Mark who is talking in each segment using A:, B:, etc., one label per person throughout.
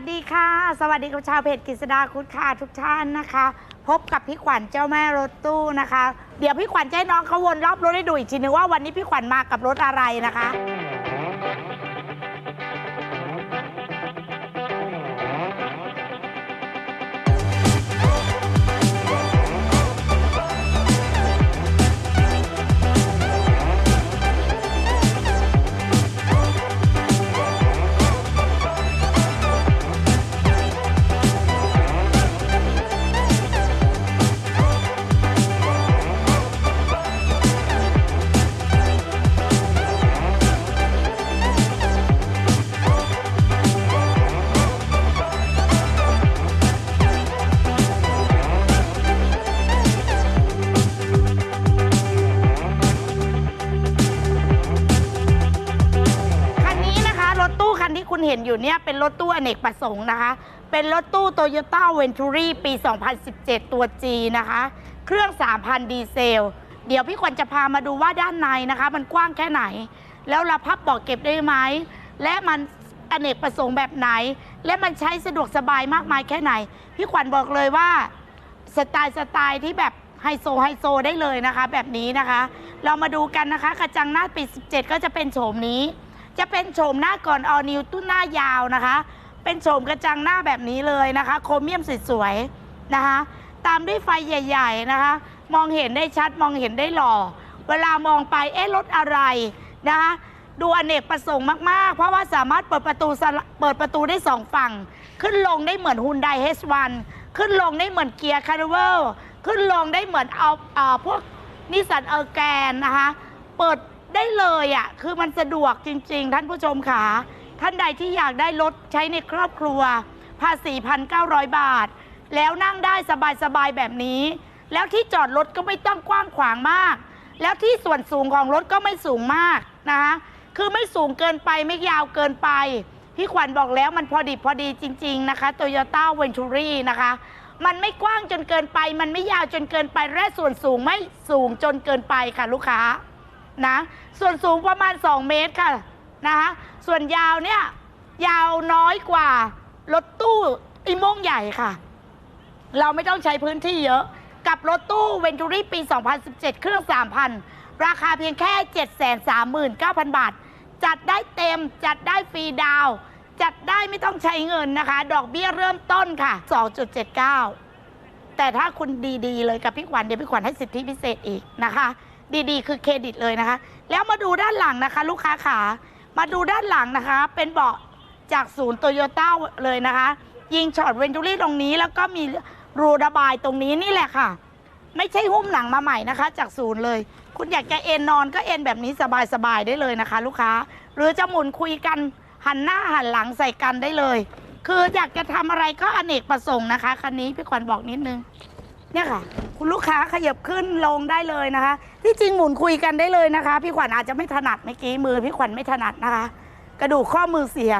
A: วัสดีค่ะ สวัสดีกับชาวเพจกฤษดาคุดค่ะทุกท่านนะคะ พบกับพี่ขวัญเจ้าแม่รถตู้นะคะ เดี๋ยวพี่ขวัญจะให้น้องเขาวนรอบรถให้ดูอีกทีนึงว่าวันนี้พี่ขวัญมากับรถอะไรนะคะ อยู่เนี่ยเป็นรถตู้อเนกประสงค์นะคะ เป็นรถตู้ Toyota Venturi ปี 2017 ตัว G นะคะ เครื่อง 3,000 ดีเซล เดี๋ยวพี่ขวัญจะพามาดูว่าด้านในนะคะ มันกว้างแค่ไหน แล้วเราพับเบาะเก็บได้ไหม และมันอเนกประสงค์แบบไหน และมันใช้สะดวกสบายมากมายแค่ไหน พี่ขวัญบอกเลยว่าสไตล์สไตล์ที่แบบไฮโซไฮโซได้เลยนะคะ แบบนี้นะคะ เรามาดูกันนะคะกระจังหน้าปี 17 ก็จะเป็นโฉมนี้ จะเป็นโฉมหน้าก่อนออนิวตุ้นหน้ายาวนะคะ เป็นโฉมกระจังหน้าแบบนี้เลยนะคะ โครเมียมสวยๆนะคะ ตามด้วยไฟใหญ่ ๆนะคะ มองเห็นได้ชัดมองเห็นได้หล่อ เวลามองไปเอ๊ะรถอะไรนะคะดูอเนกประสงค์มาก ๆ เพราะว่าสามารถเปิดประตูเปิดประตูได้สองฝั่ง ขึ้นลงได้เหมือนฮุนไดเฮสวันขึ้นลงได้เหมือนเกียร์คาร์เวลขึ้นลงได้เหมือนเอาเอ่อพวกนิสสันเออร์แกนนะคะ เปิด ได้เลยอะ่ะคือมันสะดวกจริง ๆ ท่านผู้ชมค่ะ ท่านใดที่อยากได้รถใช้ในครอบครัว ภาษีพันเก้าบาท แล้วนั่งได้สบายๆแบบนี้ แล้วที่จอดรถก็ไม่ต้องกว้างขวางมาก แล้วที่ส่วนสูงของรถก็ไม่สูงมากนะคะคือไม่สูงเกินไปไม่ยาวเกินไป พี่ขวัญบอกแล้วมันพอดีพอดีจริง ๆ นะคะ Toyota Venturi นะคะ มันไม่กว้างจนเกินไป มันไม่ยาวจนเกินไป และส่วนสูงไม่สูงจนเกินไปค่ะลูกค้า นะ ส่วนสูงประมาณ 2 เมตรค่ะนะคะส่วนยาวเนี่ยยาวน้อยกว่ารถตู้อีโมงใหญ่ค่ะ เราไม่ต้องใช้พื้นที่เยอะ กับรถตู้เวนจูรี่ปี 2017 เครื่อง 3,000 ราคาเพียงแค่ 739,000 บาท จัดได้เต็มจัดได้ฟรีดาว จัดได้ไม่ต้องใช้เงินนะคะ ดอกเบี้ยเริ่มต้นค่ะ 2.79 แต่ถ้าคุณดี ๆ เลยกับพี่ขวัญเดี๋ยวพี่ขวัญให้สิทธิพิเศษอีกนะคะ ดีๆ คือเครดิตเลยนะคะ แล้วมาดูด้านหลังนะคะ ลูกค้าขามาดูด้านหลังนะคะ เป็นเบาะจากศูนย์โตโยต้าเลยนะคะ ยิงช็อตเวนจูรี่ตรงนี้ แล้วก็มีรูระบายตรงนี้นี่แหละค่ะ ไม่ใช่หุ้มหนังมาใหม่นะคะ จากศูนย์เลย คุณอยากจะเอนนอนก็เอนแบบนี้สบายๆได้เลยนะคะ ลูกค้า หรือจะหมุนคุยกันหันหน้าหันหลังใส่กันได้เลย คืออยากจะทำอะไรก็อเนกประสงค์นะคะคันนี้พี่ขวัญบอกนิดนึง เนี่ยค่ะ คุณลูกค้าขยับขึ้นลงได้เลยนะคะ ที่จริงหมุนคุยกันได้เลยนะคะ พี่ขวัญอาจจะไม่ถนัดเมื่อกี้มือพี่ขวัญไม่ถนัดนะคะ กระดูกข้อมือเสีย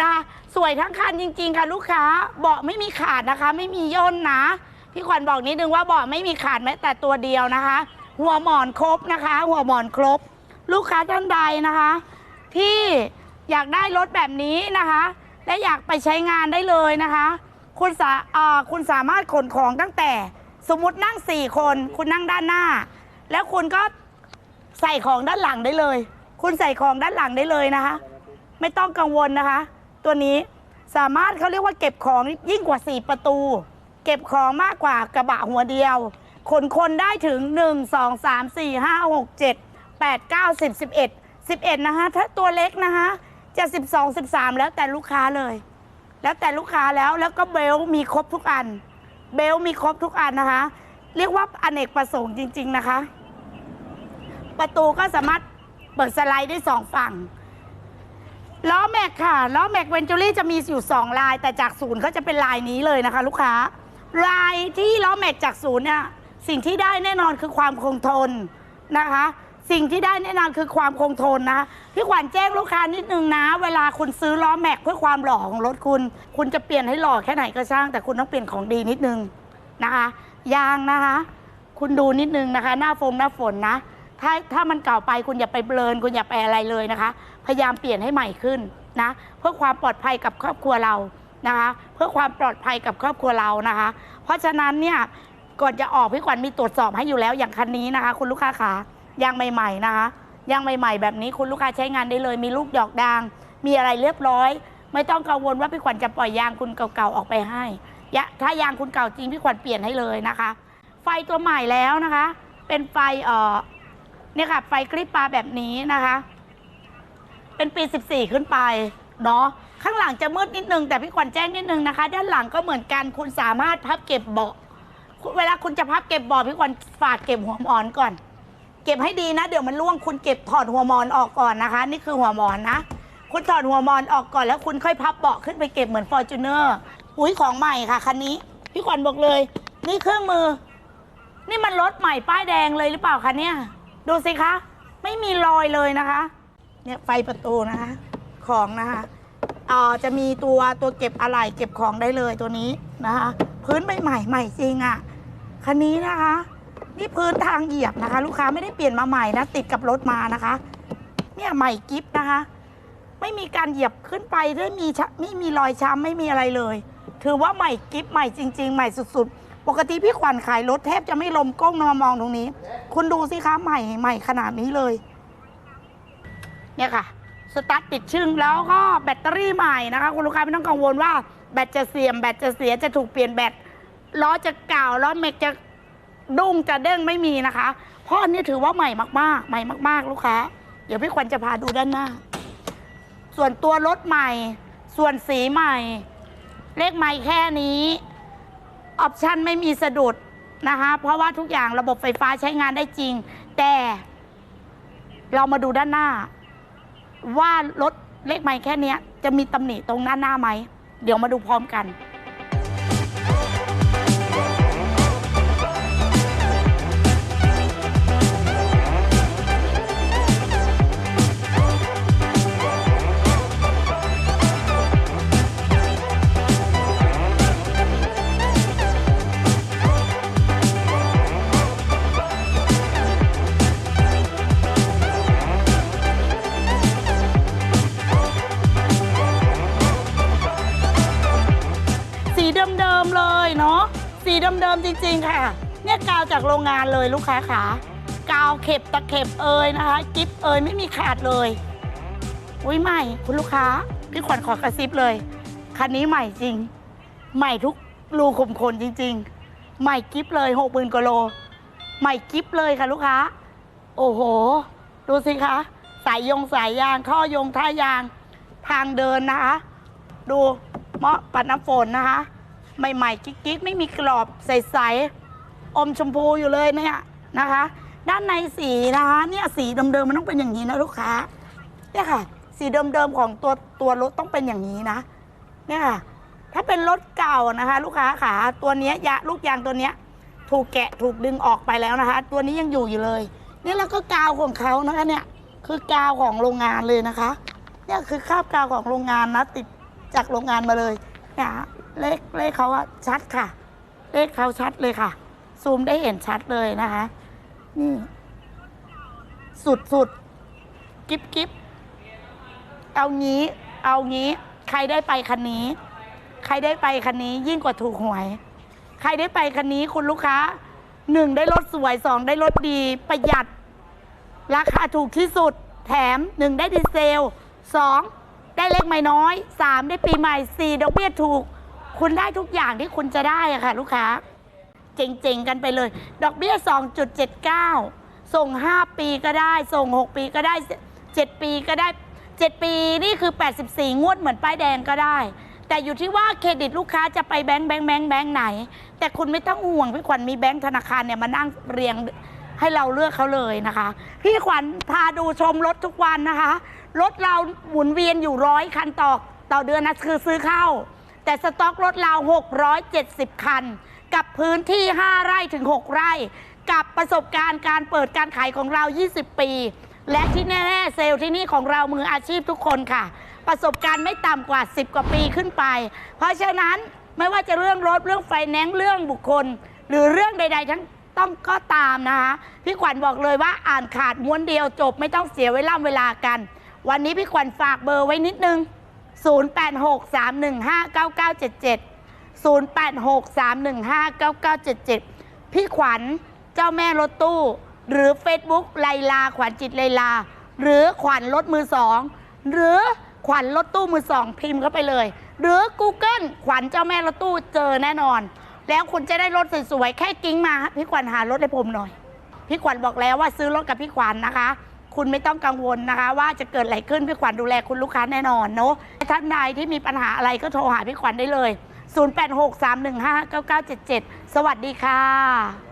A: นะคะสวยทั้งคันจริง ๆ ค่ะ ลูกค้าเบาะไม่มีขาดนะคะ ไม่มีย่นนะ พี่ขวัญบอกนิดนึงว่าเบาะไม่มีขาดแม้แต่ตัวเดียวนะคะ หัวหมอนครบนะคะ หัวหมอนครบ ลูกค้าท่านใดนะคะ ที่อยากได้รถแบบนี้นะคะ และอยากไปใช้งานได้เลยนะคะ คุณสาเอ่อคุณสามารถขนของตั้งแต่ สมมตินั่ง4คน คุณนั่งด้านหน้า แล้วคุณก็ใส่ของด้านหลังได้เลย คุณใส่ของด้านหลังได้เลยนะคะ ไม่ต้องกังวลนะคะ ตัวนี้สามารถเขาเรียกว่าเก็บของยิ่งกว่า 4 ประตู เก็บของมากกว่ากระบะหัวเดียวขนคนได้ถึง 1 2 3 4 5 6 7 8 9 10 11 11 นะคะถ้าตัวเล็กนะคะจะ 12 13 แล้วแต่ลูกค้าเลย แล้วแต่ลูกค้าแล้วแล้วก็เบลมีครบทุกอัน เบลมีครบทุกอันนะคะ เรียกว่าอเนกประสงค์จริง ๆนะคะ ประตูก็สามารถเปิดสไลด์ได้สองฝั่งล้อแม็กค่ะล้อแม็กเวนจูรี่จะมีอยู่2ลาย แต่จากศูนย์เขาจะเป็นลายนี้เลยนะคะ ลูกค้า ลายที่ล้อแม็กจากศูนย์เนี่ยสิ่งที่ได้แน่นอนคือความคงทนนะคะ สิ่งที่ได้แน่นอนคือความคงทนนะ พี่ขวัญแจ้งลูกค้านิดนึงนะ เวลาคุณซื้อล้อแม็กเพื่อความหล่อของรถคุณ คุณจะเปลี่ยนให้หล่อแค่ไหนก็ช่าง แต่คุณต้องเปลี่ยนของดีนิดนึงนะคะยางนะคะ คุณดูนิดนึงนะคะ หน้าฟงหน้าฝนนะ ถ้าถ้ามันเก่าไปคุณอย่าไปเบลนคุณอย่าไปอะไรเลยนะคะ พยายามเปลี่ยนให้ใหม่ขึ้นนะ เพื่อความปลอดภัยกับครอบครัวเรานะคะ เพื่อความปลอดภัยกับครอบครัวเรานะคะ เพราะฉะนั้นเนี่ยก่อนจะออกพี่ขวัญมีตรวจสอบให้อยู่แล้วอย่างคันนี้นะคะ คุณลูกค้าขา ยางใหม่ๆนะคะยางใหม่ ๆ แบบนี้คุณลูกค้าใช้งานได้เลย มีลูกดอกดาง มีอะไรเรียบร้อย ไม่ต้องกังวลว่าพี่ขวัญจะปล่อยยางคุณเก่าๆออกไปให้ถ้ายางคุณเก่าจริงพี่ขวัญเปลี่ยนให้เลยนะคะ ไฟตัวใหม่แล้วนะคะ เป็นไฟเอ่อเนี่ยค่ะ ไฟกริปปลาแบบนี้นะคะ เป็นปี 14 ขึ้นไปเนาะข้างหลังจะมืดนิดนึงแต่พี่ขวัญแจ้งนิดนึงนะคะ ด้านหลังก็เหมือนกันคุณสามารถพับเก็บเบาะเวลาคุณจะพับเก็บเบาะพี่ขวัญฝากเก็บหัวหมอนก่อน เก็บให้ดีนะ เดี๋ยวมันร่วงคุณเก็บถอดหัวหมอนออกก่อนนะคะ นี่คือหัวหมอนนะ คุณถอดหัวหมอนออกก่อนแล้วคุณค่อยพับเบาะขึ้นไปเก็บเหมือนฟอร์จูเนอร์อุ้ยของใหม่ค่ะคันนี้ พี่ขวัญบอกเลย นี่เครื่องมือ นี่มันรถใหม่ป้ายแดงเลยหรือเปล่าคะเนี่ย ดูสิคะ ไม่มีรอยเลยนะคะ เนี่ยไฟประตูนะคะ ของนะคะเอ่อจะมีตัวตัวเก็บอะไหล่เก็บของได้เลยตัวนี้นะคะ พื้นใหม่ใหม่จริงอะ่ะคันนี้นะคะ นี่พื้นทางเหยียบนะคะ ลูกค้าไม่ได้เปลี่ยนมาใหม่นะ ติดกับรถมานะคะ เนี่ยใหม่กิฟนะคะ ไม่มีการเหยียบขึ้นไปด้วยมีไม่มีรอยช้ำไม่มีอะไรเลย ถือว่าใหม่กิฟใหม่จริง ๆ ใหม่สุดๆ ปกติพี่ขวัญขายรถแทบจะไม่ลมก้มมามองตรงนี้ คุณดูสิคะใหม่ใหม่ขนาดนี้เลย เนี่ยค่ะสตาร์ทติดชึ่งแล้วก็แบตเตอรี่ใหม่นะคะ คุณลูกค้าไม่ต้องกังวลว่าแบตจะเสื่อมแบตจะเสียจะถูกเปลี่ยนแบตล้อจะเก่าล้อเมกจะ ดุ้งจะเด้งไม่มีนะคะ เพราะอันนี้ถือว่าใหม่มาก ๆ ใหม่มาก ๆ ลูกค้า เดี๋ยวพี่ขวัญจะพาดูด้านหน้า ส่วนตัวรถใหม่ ส่วนสีใหม่ เลขใหม่แค่นี้ ออปชันไม่มีสะดุดนะคะ เพราะว่าทุกอย่างระบบไฟฟ้าใช้งานได้จริง แต่ เรามาดูด้านหน้า ว่ารถเลขใหม่แค่นี้จะมีตำหนิตรงหน้าหน้าไหม เดี๋ยวมาดูพร้อมกัน เดิมๆจริง ๆ ค่ะ เนี่ยกาวจากโรงงานเลยลูกค้าขากาวเข็บตะเข็บเอยนะคะ กิฟเอยไม่มีขาดเลย อุ้ยใหม่ คุณลูกค้า พี่ขวัญขอกระซิบเลย คันนี้ใหม่จริง ใหม่ทุกรูขุมขนจริง ๆ ใหม่กิฟเลยหกหมื่นกว่าโล ใหม่กิฟเลยค่ะลูกค้า โอ้โห ดูสิคะ สายยงสายยางท่อยงท่ายาง ทางเดินนะคะ ดูเมาะปัดน้ำฝนนะคะ ใหม่ๆกิ๊กๆ ไม่มีกรอบใสๆอมชมพูอยู่เลยเนี่ยนะคะ ด้านในสีนะคะเนี่ยสีเดิมๆมันต้องเป็นอย่างนี้นะลูกค้าเนี่ยค่ะ สีเดิมๆของตัวตัวรถต้องเป็นอย่างนี้นะเนี่ยค่ะถ้าเป็นรถเก่านะคะ ลูกค้าขาตัวเนี้ยยะลูกยางตัวเนี้ย ถูกแกะถูกดึงออกไปแล้วนะคะ ตัวนี้ยังอยู่อยู่เลยเนี่ยแล้วก็กาวของเขานะคะเนี่ยคือกาวของโรงงานเลยนะคะ เนี่ยคือคราบกาวของโรงงานนะติดจากโรงงานมาเลยเนี่ย เลขเลขเขาอะชัดค่ะ เลขเขาชัดเลยค่ะ ซูมได้เห็นชัดเลยนะคะ นี่ สุดสุดกิบกิบเอางี้ เอางี้ ใครได้ไปคันนี้ ใครได้ไปคันนี้ ยิ่งกว่าถูกหวย ใครได้ไปคันนี้คุณลูกค้าหนึ่งได้รถสวยสองได้รถดีประหยัด ราคาถูกที่สุด แถมหนึ่งได้ดีเซลสองได้เล็กไม่น้อยสามได้ปีใหม่สี่ดอกเบี้ยถูก คุณได้ทุกอย่างที่คุณจะได้อะค่ะ ลูกค้า เจ๋งๆ กันไปเลย ดอกเบี้ย 2.79 ส่ง 5 ปีก็ได้ ส่ง 6 ปีก็ได้ 7 ปีก็ได้ 7 ปีนี่คือ 84 งวดเหมือนป้ายแดงก็ได้ แต่อยู่ที่ว่าเครดิตลูกค้าจะไปแบงค์แบงค์แบงค์แบงค์ไหน แต่คุณไม่ต้องห่วงพี่ขวัญมีแบงค์ธนาคารเนี่ยมานั่งเรียงให้เราเลือกเขาเลยนะคะ พี่ขวัญพาดูชมรถทุกวันนะคะ รถเราหมุนเวียนอยู่ร้อยคันต่อต่อเดือนนะคือซื้อเข้า แต่สต็อกรถเรา 670 คัน กับพื้นที่ 5 ไร่ถึง 6 ไร่ กับประสบการณ์การเปิดการขายของเรา 20 ปี และที่แน่ๆเซลล์ที่นี่ของเรามืออาชีพทุกคนค่ะ ประสบการณ์ไม่ต่ำกว่า 10 กว่าปีขึ้นไป เพราะฉะนั้นไม่ว่าจะเรื่องรถเรื่องไฟแนนซ์เรื่องบุคคล หรือเรื่องใด ๆ ทั้งต้องก็ตามนะคะพี่ขวัญบอกเลยว่าอ่านขาดม้วนเดียวจบไม่ต้องเสียเวลาเวลากัน วันนี้พี่ขวัญฝากเบอร์ไว้นิดนึง 0863159977 พี่ขวัญเจ้าแม่รถตู้ หรือ Facebook ไลลาขวัญจิตไลลา หรือขวัญรถมือสองหรือขวัญรถตู้มือสองพิมพ์เข้าไปเลย หรือ Google ขวัญเจ้าแม่รถตู้เจอแน่นอน แล้วคุณจะได้รถสวยๆแค่กิ้งมา พี่ขวัญหารถให้ผมหน่อย พี่ขวัญบอกแล้วว่าซื้อรถกับพี่ขวัญนะคะ คุณไม่ต้องกังวลนะคะ ว่าจะเกิดอะไรขึ้นพี่ขวัญดูแลคุณลูกค้าแน่นอนเนาะท่านใดที่มีปัญหาอะไรก็โทรหาพี่ขวัญได้เลย 0863159977 สวัสดีค่ะ